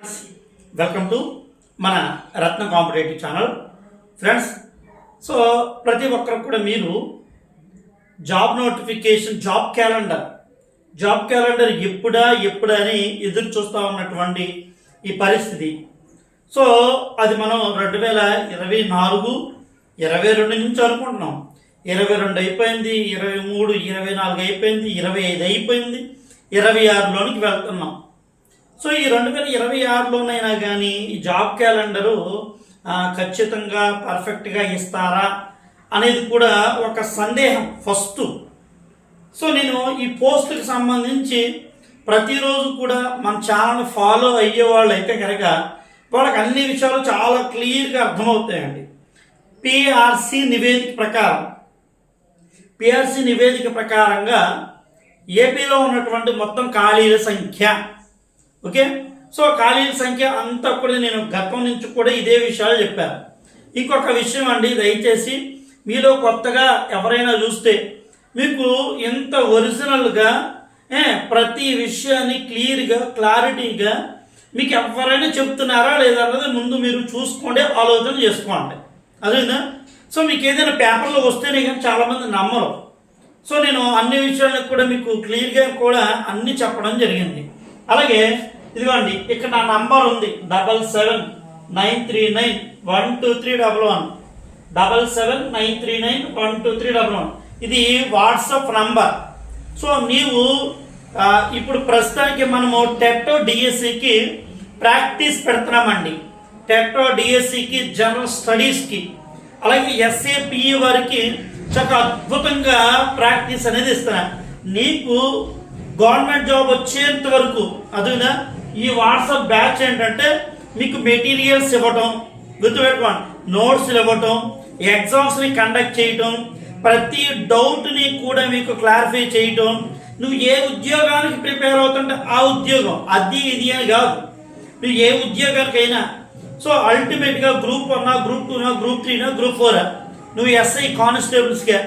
Welcome to మన Ratna competitive channel. Friends so ప్రతి ఒక్కరు కూడా మీరు job notification job calendar job calendar ఎప్పుడా ఎప్పుడా అని ఎదురు చూస్తూ ఉన్నటువంటి ఈ పరిస్థితి. సో అది మనం రెండు వేల ఇరవై నాలుగు ఇరవై రెండు నుంచి అనుకుంటున్నాం. ఇరవై రెండు అయిపోయింది ఇరవై మూడు ఇరవై నాలుగు అయిపోయింది ఇరవై ఐదు అయిపోయింది ఇరవై ఆరులోనికి వెళ్తున్నాం. సో ఈ రెండు వేల ఇరవై ఆరులోనైనా కానీ ఈ జాబ్ క్యాలెండరు ఖచ్చితంగా పర్ఫెక్ట్గా ఇస్తారా అనేది కూడా ఒక సందేహం ఫస్ట్. సో నేను ఈ పోస్టుకి సంబంధించి ప్రతిరోజు కూడా మన ఛానల్ ఫాలో అయ్యే వాళ్ళు అయితే కనుక వాళ్ళకి అన్ని విషయాలు చాలా క్లియర్గా అర్థమవుతాయండి. పిఆర్సి నివేదిక ప్రకారం పిఆర్సి నివేదిక ప్రకారంగా ఏపీలో ఉన్నటువంటి మొత్తం ఖాళీల సంఖ్య ఓకే? సో ఖాళీల సంఖ్య అంతా కూడా నేను గతం నుంచి కూడా ఇదే విషయాలు చెప్పాను. ఇంకొక విషయం అండి దయచేసి మీలో కొత్తగా ఎవరైనా చూస్తే మీకు ఎంత ఒరిజినల్గా ప్రతి విషయాన్ని క్లియర్గా క్లారిటీగా మీకు ఎవరైనా చెప్తున్నారా లేదా అన్నది ముందు మీరు చూసుకోండి ఆలోచన చేసుకోండి. అదేనా? సో మీకు ఏదైనా పేపర్లో వస్తేనే కానీ చాలామంది నమ్మరు. సో నేను అన్ని విషయాలకు కూడా మీకు క్లియర్గా కూడా అన్ని చెప్పడం జరిగింది. అలాగే ఇదిగోండి ఇక్కడ నా నంబర్ ఉంది. Double seven nine three nine one two three double one. Double seven nine three nine one two three double one. ఇది వాట్సాప్ నంబర్. సో నీవు ఇప్పుడు ప్రస్తుతానికి మనము టెట్టో డిఎస్సికి ప్రాక్టీస్ పెడుతున్నామండి. టెట్టో డిఎస్సికి జనరల్ స్టడీస్కి అలాగే ఎస్ఏపిఈ వారికి చాలా అద్భుతంగా ప్రాక్టీస్ అనేది ఇస్తున్నా. నీకు గవర్నమెంట్ జాబ్ వచ్చేంత వరకు అదునా ఈ వాట్సాప్ బ్యాచ్ ఏంటంటే మీకు మెటీరియల్స్ ఇవ్వటం గుర్తుపెట్టుకోండి నోట్స్ ఇవ్వటం ఎగ్జామ్స్ని కండక్ట్ చేయటం ప్రతి డౌట్ని కూడా మీకు క్లారిఫై చేయటం. నువ్వు ఏ ఉద్యోగానికి ప్రిపేర్ అవుతుంటే ఆ ఉద్యోగం అది ఇది అని కాదు. నువ్వు ఏ ఉద్యోగానికైనా సో అల్టిమేట్గా గ్రూప్ వన్నా గ్రూప్ టూనా గ్రూప్ త్రీనా గ్రూప్ ఫోరా నువ్వు ఎస్ఐ కానిస్టేబుల్స్గా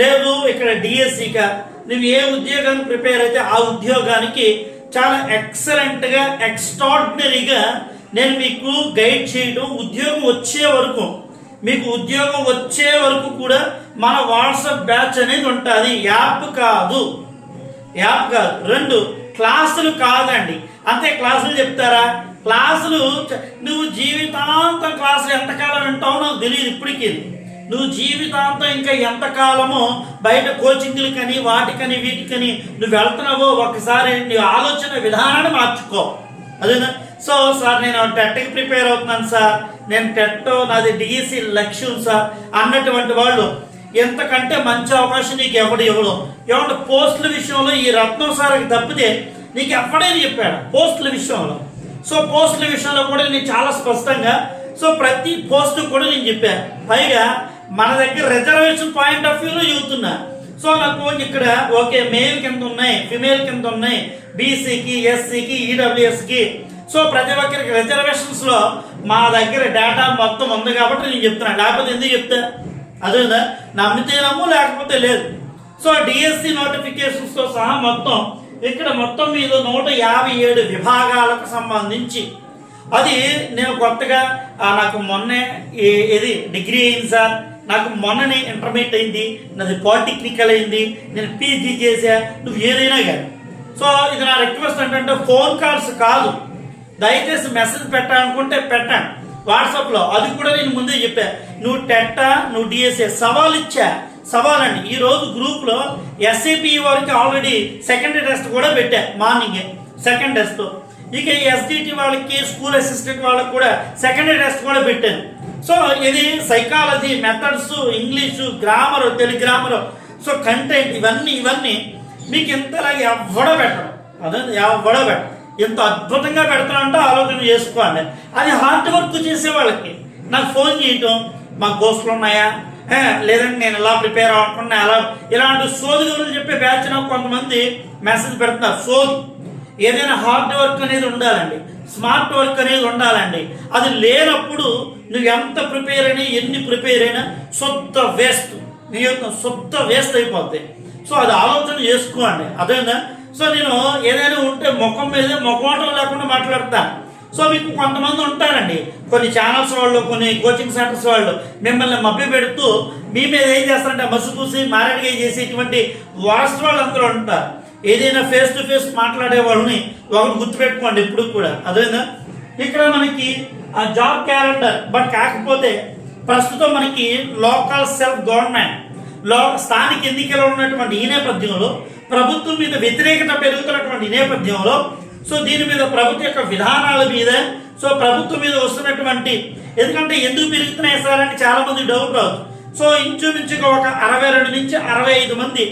లేదు ఇక్కడ డిఎస్సిగా నువ్వు ఏ ఉద్యోగానికి ప్రిపేర్ అయితే ఆ ఉద్యోగానికి చాలా ఎక్సలెంట్గా ఎక్స్ట్రాడినరీగా నేను మీకు గైడ్ చేయడం ఉద్యోగం వచ్చే వరకు మీకు ఉద్యోగం వచ్చే వరకు కూడా మన వాట్సాప్ బ్యాచ్ అనేది ఉంటుంది. యాప్ కాదు. యాప్ కాదు. రెండు క్లాసులు కాదండి. అంతే క్లాసులు చెప్తారా? క్లాసులు నువ్వు జీవితాంతం క్లాసులు ఎంతకాలం వింటావు నాకు తెలియదు ఇప్పటికీ. నువ్వు జీవితాంతం ఇంకా ఎంతకాలమో బయట కోచింగ్లకని వాటికని వీటికని నువ్వు వెళ్తున్నావో ఒకసారి నీ ఆలోచన విధానాన్ని మార్చుకో. అదేనా? సో సార్ నేను టెట్కి ప్రిపేర్ అవుతున్నాను సార్. నేను టెట్ నాది డిఎస్సి లక్ష్యం సార్. అన్నటువంటి వాళ్ళు ఎంతకంటే మంచి అవకాశం నీకు ఎవడు ఎవడు ఏమంటే పోస్టుల విషయంలో ఈ రత్నం సార్కి తప్పితే నీకు ఎప్పుడైనా చెప్పాడు పోస్టుల విషయంలో. సో పోస్టుల విషయంలో కూడా నేను చాలా స్పష్టంగా సో ప్రతి పోస్టు కూడా నేను చెప్పాను. పైగా మన దగ్గర రిజర్వేషన్ పాయింట్ ఆఫ్ వ్యూలో చెబుతున్నా. సో నాకు ఇక్కడ ఓకే మేల్ కింద ఉన్నాయి ఫిమేల్ కింద ఉన్నాయి బీసీకి ఎస్సీకి ఈడబ్ల్యూఎస్కి సో ప్రతి ఒక్కరికి రిజర్వేషన్స్లో మా దగ్గర డేటా మొత్తం ఉంది కాబట్టి నేను చెప్తున్నాను లేకపోతే ఎందుకు చెప్తా? అదేనా? నమ్మితే నమ్ము లేకపోతే లేదు. సో డిఎస్సి నోటిఫికేషన్స్తో సహా మొత్తం ఇక్కడ మొత్తం మీద నూట యాభై ఏడు విభాగాలకు సంబంధించి. అది నేను కొత్తగా నాకు మొన్నే ఇది డిగ్రీ అయింది సార్? నాకు మొన్ననే ఇంటర్మీడియట్ అయింది నాది పాలిటెక్నికల్ అయింది నేను పీజీ చేసా నువ్వు ఏదైనా కానీ. సో ఇది నా రిక్వెస్ట్ ఏంటంటే ఫోన్ కాల్స్ కాదు. దయచేసి మెసేజ్ పెట్టాలనుకుంటే పెట్టాను వాట్సాప్లో అది కూడా నేను ముందే చెప్పా. నువ్వు టెట్టా నువ్వు డిఎస్ఏ సవాల్ ఇచ్చా సవాల్ అండి. ఈ రోజు గ్రూప్లో ఎస్ఏపి వారికి ఆల్రెడీ సెకండ్ టెస్ట్ కూడా పెట్టా మార్నింగే సెకండ్ టెస్ట్ ఇక ఎస్డిటి వాళ్ళకి స్కూల్ అసిస్టెంట్ వాళ్ళకి కూడా సెకండ్ టెస్ట్ కూడా పెట్టాను. సో ఇది psychology methods English grammar Telugu grammar so content ఇవన్నీ ఇవన్నీ మీకు ఇంతలా ఎవ్వడ పెట్టడం. అదే ఎవ్వడ పెట్టడం. ఎంత అద్భుతంగా పెడతానంటే ఆలోచన చేసుకోవాలి. అది హార్డ్ వర్క్ చేసే వాళ్ళకి. నాకు ఫోన్ చేయటం మాకు కోర్సులు ఉన్నాయా? లేదంటే నేను ఎలా ప్రిపేర్ అవ్వకుండా ఎలా ఇలాంటి సోది గురించి చెప్పే బ్యాచ్ నాకు కొంతమంది మెసేజ్ పెడుతున్నారు. సోది. ఏదైనా హార్డ్ వర్క్ అనేది ఉండాలండి. స్మార్ట్ వర్క్ అనేది ఉండాలండి. అది లేనప్పుడు నువ్వు ఎంత ప్రిపేర్ అయినా ఎన్ని ప్రిపేర్ అయినా శుద్ధ వేస్ట్ నీ యొక్క శుద్ధ వేస్ట్ అయిపోతాయి సో అది ఆలోచన చేసుకోండి. అదేనా? సో నేను ఏదైనా ఉంటే ముఖం మీద ముఖమాటం లేకుండా మాట్లాడతాను సో మీకు కొంతమంది ఉంటారండి. కొన్ని ఛానల్స్ వాళ్ళు కొన్ని కోచింగ్ సెంటర్స్ వాళ్ళు మిమ్మల్ని మభ్య పెడుతూ మీ మీద ఏం చేస్తారంటే మసు పూసి మారడిగా చేసేటువంటి వాళ్ళు అందరూ ఉంటారు. ఏదైనా ఫేస్ టు ఫేస్ మాట్లాడే వాళ్ళని ఒకరు గుర్తుపెట్టుకోండి ఇప్పుడు కూడా. అదేనా? ఇక్కడ మనకి జాబ్ క్యాలెండర్. బట్ కాకపోతే ప్రస్తుతం మనకి లోకల్ సెల్ఫ్ గవర్నమెంట్లో స్థానిక ఎన్నికలు ఉన్నటువంటి ఈ నేపథ్యంలో ప్రభుత్వం మీద వ్యతిరేకత పెరుగుతున్నటువంటి నేపథ్యంలో సో దీని మీద ప్రభుత్వ యొక్క విధానాల మీద సో ప్రభుత్వం మీద వస్తున్నటువంటి ఎందుకంటే ఎందుకు పెరుగుతున్నాయి సార్ అని చాలా మంది డౌట్ రావచ్చు. సో ఇంచుమించుగా ఒక అరవై రెండు నుంచి అరవై ఐదు మంది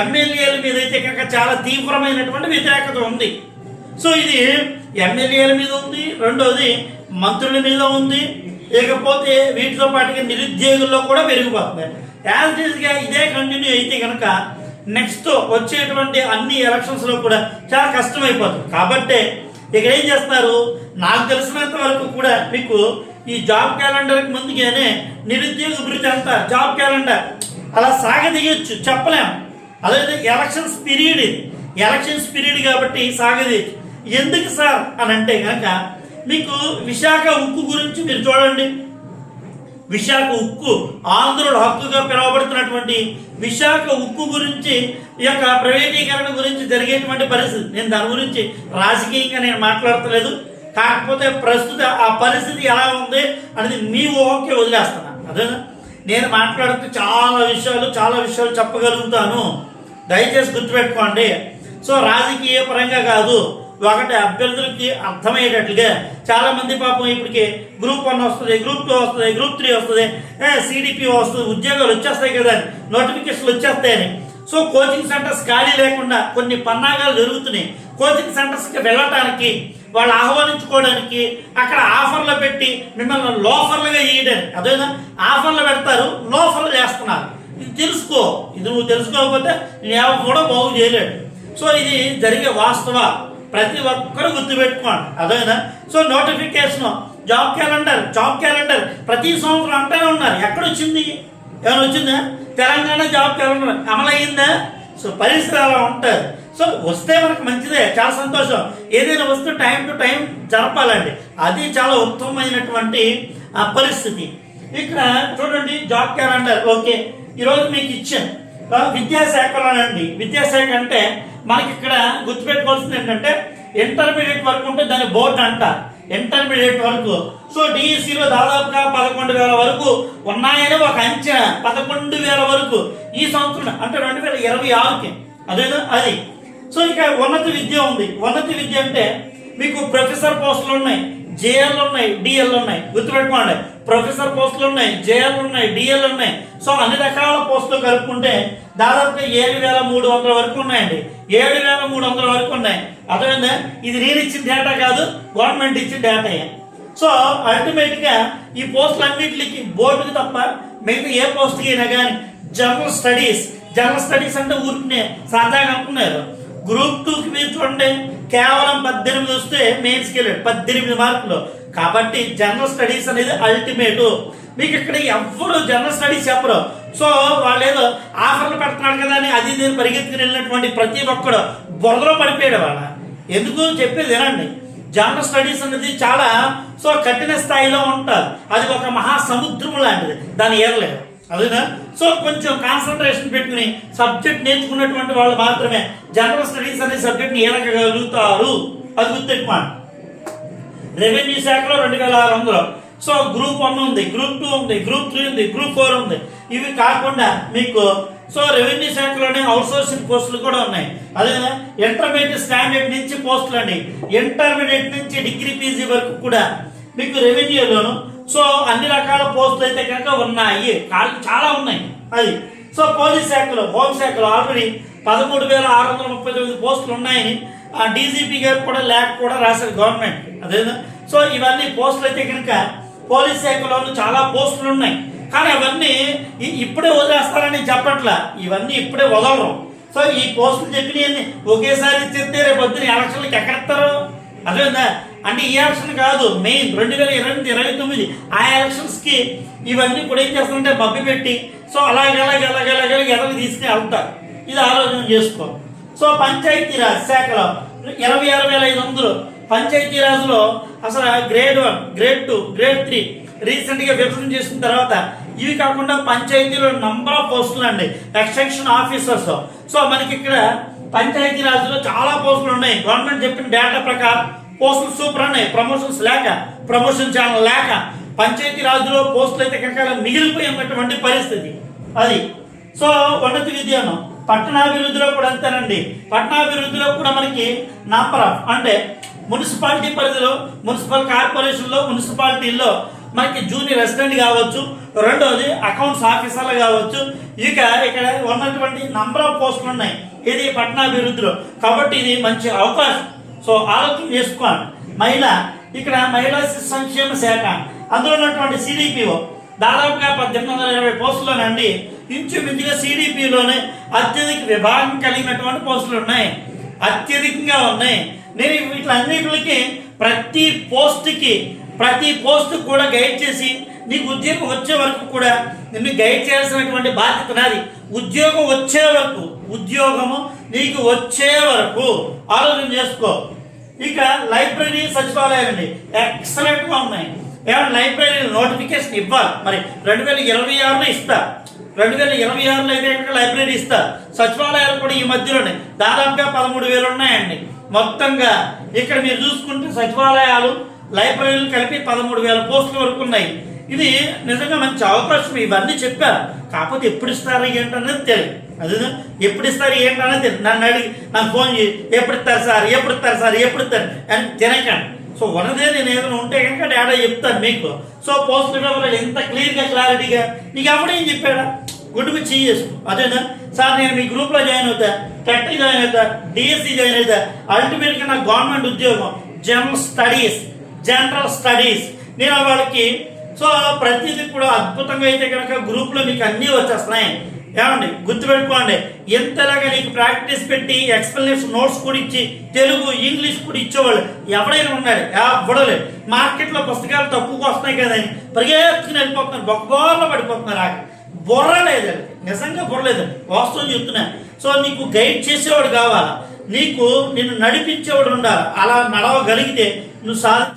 ఎమ్మెల్యేల మీద అయితే కనుక చాలా తీవ్రమైనటువంటి వ్యతిరేకత ఉంది. సో ఇది ఎమ్మెల్యేల మీద ఉంది రెండోది మంత్రుల మీద ఉంది. ఇకపోతే వీటితో పాటుగా నిరుద్యోగుల్లో కూడా పెరిగిపోతుంది యాజ్ ఇదే కంటిన్యూ అయితే కనుక నెక్స్ట్ వచ్చేటువంటి అన్ని ఎలక్షన్స్లో కూడా చాలా కష్టమైపోతుంది. కాబట్టి ఇక్కడ ఏం చేస్తారు నాకు తెలిసినంత వరకు కూడా మీకు ఈ జాబ్ క్యాలెండర్కి ముందుగానే నిరుద్యోగ భృతి అంటారు జాబ్ క్యాలెండర్ అలా సాగదీయొచ్చు చెప్పలేం. అదే ఎలక్షన్స్ పీరియడ్ ఇది. ఎలక్షన్స్ పీరియడ్ కాబట్టి సాగదీయచ్చు. ఎందుకు సార్? అని అంటే కనుక మీకు విశాఖ ఉక్కు గురించి మీరు చూడండి. విశాఖ ఉక్కు ఆంధ్రుల హక్కుగా పిలువబడుతున్నటువంటి విశాఖ ఉక్కు గురించి ఈ యొక్క ప్రైవేటీకరణ గురించి జరిగేటువంటి పరిస్థితి. నేను దాని గురించి రాజకీయంగా నేను మాట్లాడతలేదు. కాకపోతే ప్రస్తుత ఆ పరిస్థితి ఎలా ఉంది అనేది మీ ఊహకే వదిలేస్తున్నాను. అదేనా? నేను మాట్లాడుతూ చాలా విషయాలు చాలా విషయాలు చెప్పగలుగుతాను. దయచేసి గుర్తుపెట్టుకోండి. సో రాజకీయ పరంగా కాదు ఒకటి అభ్యర్థులకి అర్థమయ్యేటట్లుగా చాలా మంది పాపం ఇప్పటికి గ్రూప్ వన్ వస్తుంది గ్రూప్ టూ వస్తుంది గ్రూప్ త్రీ వస్తుంది సిడిపి వస్తుంది ఉద్యోగాలు వచ్చేస్తాయి కదా అని నోటిఫికేషన్లు వచ్చేస్తాయని. సో కోచింగ్ సెంటర్స్ ఖాళీ లేకుండా కొన్ని పన్నాగాలు జరుగుతున్నాయి. కోచింగ్ సెంటర్స్కి వెళ్ళటానికి వాళ్ళు ఆహ్వానించుకోవడానికి అక్కడ ఆఫర్లు పెట్టి మిమ్మల్ని లోఫర్లుగా చేయడానికి అదేవిధంగా ఆఫర్లు పెడతారు లోఫర్లు చేస్తున్నారు. ఇది తెలుసుకో. ఇది నువ్వు తెలుసుకోకపోతే నేను ఎవరు కూడా బాగు చేయలేడు. సో ఇది జరిగే వాస్తవ ప్రతి ఒక్కరు గుర్తుపెట్టుకోండి. అదేనా so notification job calendar job calendar ప్రతి సంవత్సరం అంటూనే ఉన్నారు. ఎక్కడ వచ్చింది? ఏమైనా వచ్చిందా? తెలంగాణ జాబ్ క్యాలెండర్ అమలయ్యిందా? సో పరిస్థితి అలా ఉంటుంది సో వస్తే మనకు మంచిదే. చాలా సంతోషం. ఏదైనా వస్తే టైం టు టైం జరపాలండి. అది చాలా ఉత్తమమైనటువంటి పరిస్థితి. ఇక్కడ చూడండి జాబ్ క్యాలెండర్ ఓకే. ఈరోజు మీకు ఇచ్చాను. విద్యాశాఖలోనండి. విద్యాశాఖ అంటే మనకి ఇక్కడ గుర్తుపెట్టుకోవాల్సింది ఏంటంటే ఇంటర్మీడియట్ వరకు ఉంటే దాని బోర్డు అంట. ఇంటర్మీడియట్ వరకు. సో డిఈసిలో దాదాపుగా పదకొండు వేల వరకు ఉన్నాయని ఒక అంచనా. పదకొండు వేల వరకు ఈ సంవత్సరం అంటే రెండు వేల ఇరవై ఆరుకి. అదేనా అది. సో ఇక ఉన్నత విద్య ఉంది. ఉన్నత విద్య అంటే మీకు ప్రొఫెసర్ పోస్టులు ఉన్నాయి. జేఎల్ ఉన్నాయి. డిఎల్ ఉన్నాయి. గుర్తుపెట్టుకోండి. ప్రొఫెసర్ పోస్టులు ఉన్నాయి జేఎల్ ఉన్నాయి డిఎల్ ఉన్నాయి. సో అన్ని రకాల పోస్టులు కలుపుకుంటే దాదాపుగా ఏడు వేల మూడు వందల వరకు ఉన్నాయండి. ఏడు వేల మూడు వందల వరకు ఉన్నాయి. అర్థమైందా? ఇది నేను ఇచ్చిన డేటా కాదు గవర్నమెంట్ ఇచ్చిన డేటా సో అల్టిమేట్గా ఈ పోస్టులు అన్నింటికి బోర్డుకి తప్ప మిగతా ఏ పోస్ట్కి అయినా కానీ జనరల్ స్టడీస్ జనరల్ స్టడీస్ అంటే ఊరికినే సరదాగా అనుకున్నారు. గ్రూప్ టూకి మీరు చూడండి కేవలం పద్దెనిమిది వస్తే మెయిన్స్కి వెళ్ళాడు పద్దెనిమిది మార్కులు కాబట్టి జనరల్ స్టడీస్ అనేది అల్టిమేట్ మీకు ఇక్కడ ఎవ్వరు జనరల్ స్టడీస్ చెప్పరు. సో వాళ్ళు ఏదో ఆఫర్లు పెడుతున్నాడు కదా అని అది నేను పరిగెత్తుకుని వెళ్ళినటువంటి ప్రతి ఒక్కడు బురదలో పడిపోయాడు వాళ్ళ. ఎందుకు? చెప్పేది వినండి. జనరల్ స్టడీస్ అనేది చాలా సో కఠిన స్థాయిలో ఉంటుంది అది ఒక మహాసముద్రం లాంటిది. దాని ఏరలేదు అదేనా? సో కొంచెం కాన్సన్ట్రేషన్ పెట్టుకుని సబ్జెక్ట్ నేర్చుకున్నటువంటి వాళ్ళు మాత్రమే జనరల్ స్టడీస్ అనే సబ్జెక్ట్ని ఏలగలుగుతారు అది గుర్తెట్టుకోండి రెవెన్యూ శాఖలో రెండు వేల ఆరు వందలు. సో గ్రూప్ వన్ ఉంది గ్రూప్ టూ ఉంది గ్రూప్ త్రీ ఉంది గ్రూప్ ఫోర్ ఉంది. ఇవి కాకుండా మీకు సో రెవెన్యూ శాఖలోనే అవుట్సోర్సింగ్ పోస్టులు కూడా ఉన్నాయి. అదే ఇంటర్మీడియట్ స్టాండర్డ్ నుంచి పోస్టులు అండి. ఇంటర్మీడియట్ నుంచి డిగ్రీ పీజీ వరకు కూడా మీకు రెవెన్యూలోను సో అన్ని రకాల పోస్టులు అయితే కనుక ఉన్నాయి. చాలా ఉన్నాయి. అది. సో పోలీస్ శాఖలో హోమ్ శాఖలో ఆల్రెడీ పదమూడు వేల ఆరు వందల ముప్పై తొమ్మిది పోస్టులు ఉన్నాయని ఆ డీజీపీ గారు కూడా ల్యాక్ కూడా రాశారు గవర్నమెంట్. అదేనా సో ఇవన్నీ పోస్టులు అయితే కనుక పోలీస్ శాఖలోనూ చాలా పోస్టులు ఉన్నాయి. కానీ అవన్నీ ఇప్పుడే వదిలేస్తారని చెప్పట్లా. ఇవన్నీ ఇప్పుడే వదలరు. సో ఈ పోస్టులు చెప్పినవన్నీ ఒకేసారి ఇచ్చేస్తే రేపు పొద్దున ఎలక్షన్లకు ఎక్కడెత్తారు? అదేందా అంటే ఈ ఎలక్షన్ కాదు మెయిన్ రెండు వేల ఇరవై ఎనిమిది ఇరవై తొమ్మిది ఆ ఎలక్షన్స్కి ఇవన్నీ కూడా ఏం చేస్తుంటే మబ్బి పెట్టి సో అలాగే అలాగే అలాగే అలాగే ఎదవి తీసుకుని వెళ్తారు. ఇది ఆలోచన చేసుకో. సో పంచాయతీరాజ్ శాఖలో ఇరవై ఆరు వేల ఐదు వందలు. పంచాయతీరాజ్లో అసలు grade one grade two grade three రీసెంట్గా విభజన చేసిన తర్వాత ఇవి కాకుండా పంచాయతీలో నంబర్ ఆఫ్ పోస్టులు అండి. ఎక్స్టెన్షన్ ఆఫీసర్స్ సో మనకి ఇక్కడ పంచాయతీరాజ్లో చాలా పోస్టులు ఉన్నాయి. గవర్నమెంట్ చెప్పిన డేటా ప్రకారం పోస్టులు సూపర్ ఉన్నాయి. ప్రమోషన్స్ లేక ప్రమోషన్ ఛానల్ లేక పంచాయతీ రాజులో పోస్టులు అయితే కనుక మిగిలిపోయి ఉన్నటువంటి పరిస్థితి. అది. సో ఉన్నత విద్యను పట్టణాభివృద్ధిలో కూడా అంతేనండి. పట్టణాభివృద్ధిలో కూడా మనకి నంబర్ అంటే మున్సిపాలిటీ పరిధిలో మున్సిపల్ కార్పొరేషన్లో మున్సిపాలిటీల్లో మనకి జూనియర్ రెసిడెంట్ కావచ్చు రెండోది అకౌంట్స్ ఆఫీసర్లు కావచ్చు. ఇక ఇక్కడ ఉన్నటువంటి నంబర్ ఆఫ్ పోస్టులు ఉన్నాయి. ఇది పట్టణాభివృద్ధిలో. కాబట్టి ఇది మంచి అవకాశం. సో ఆలోచన చేసుకోండి మహిళ ఇక్కడ మహిళా శిశు సంక్షేమ శాఖ. అందులో ఉన్నటువంటి సిడిపిఓ దాదాపుగా పద్దెనిమిది వందల ఇరవై పోస్టులోనండి ఇంచుమించుగా సిడిపిలోనే అత్యధిక విభాగం కలిగినటువంటి పోస్టులు ఉన్నాయి. అత్యధికంగా ఉన్నాయి. నేను వీటిలన్నిటికి ప్రతి పోస్ట్కి ప్రతి పోస్ట్ కూడా గైడ్ చేసి నీకు ఉద్యోగం వచ్చే వరకు కూడా నిన్ను గైడ్ చేయాల్సినటువంటి బాధ్యత నాది. ఉద్యోగం వచ్చే వరకు ఉద్యోగము నీకు వచ్చే వరకు ఆలోచన చేసుకో. ఇక లైబ్రరీ సచివాలయం అండి. ఎక్సలెంట్గా ఉన్నాయి. ఏమైనా లైబ్రరీ నోటిఫికేషన్ ఇవ్వాలి? మరి రెండు వేల ఇరవై ఆరులో ఇస్తా. రెండు వేల ఇరవై ఆరులో అయితే కనుక లైబ్రరీ ఇస్తా. సచివాలయాలు కూడా ఈ మధ్యలోనే. దాదాపుగా పదమూడు వేలు ఉన్నాయండి. మొత్తంగా ఇక్కడ మీరు చూసుకుంటే సచివాలయాలు లైబ్రరీలు కలిపి పదమూడు వేల పోస్టుల వరకు ఉన్నాయి. ఇది నిజంగా మంచి అవకాశం. ఇవన్నీ చెప్పారు. కాకపోతే ఎప్పుడు ఇస్తారు ఏంటనేది తెలియదు. అదే ఎప్పుడు ఇస్తారు ఏంటనేది తెలియదు. నన్ను అడిగి నాకు ఫోన్ చేయి. ఎప్పుడు ఇస్తారు సార్? ఎప్పుడు ఇస్తారు సార్? ఎప్పుడు ఇస్తారు? అని తినకండి. సో వనదే నేను ఏదైనా ఉంటే కనుక డేటా చెప్తాను మీకు. సో పోస్ట్ పేపర్లో ఎంత క్లియర్గా క్లారిటీగా నీకు అప్పుడేం చెప్పాడా? గుడ్డుకు చేసుకో అదేనా? సార్ నేను మీ గ్రూప్లో జాయిన్ అవుతా. టెట్ జాయిన్ అవుతా. డిఎస్సి జాయిన్ అవుతా. అల్టిమేట్గా నా గవర్నమెంట్ ఉద్యోగం. జనరల్ స్టడీస్ జనరల్ స్టడీస్ నేను వాళ్ళకి సో ప్రతిదీ కూడా అద్భుతంగా అయితే కనుక గ్రూప్లో మీకు అన్నీ వచ్చేస్తున్నాయి. ఏమండి? గుర్తుపెట్టుకోండి. ఎంతలాగా నీకు ప్రాక్టీస్ పెట్టి ఎక్స్ప్లెనేషన్ నోట్స్ కూడా ఇచ్చి తెలుగు ఇంగ్లీష్ కూడా ఇచ్చేవాళ్ళు ఎవడైనా ఉన్నారు ఎవడలేదు మార్కెట్లో పుస్తకాలు తక్కువగా వస్తున్నాయి కదా అని పరిగెత్తుకుని వెళ్ళిపోతున్నారు. బొక్కబోర్లో పడిపోతున్నారు ఆగి. బుర్ర లేదండి నిజంగా బుర్ర లేదండి వాస్తవం చెప్తున్నా. సో నీకు గైడ్ చేసేవాడు కావాలా? నీకు నిన్ను నడిపించేవాడు ఉండాలి? అలా నడవగలిగితే నువ్వు సాధి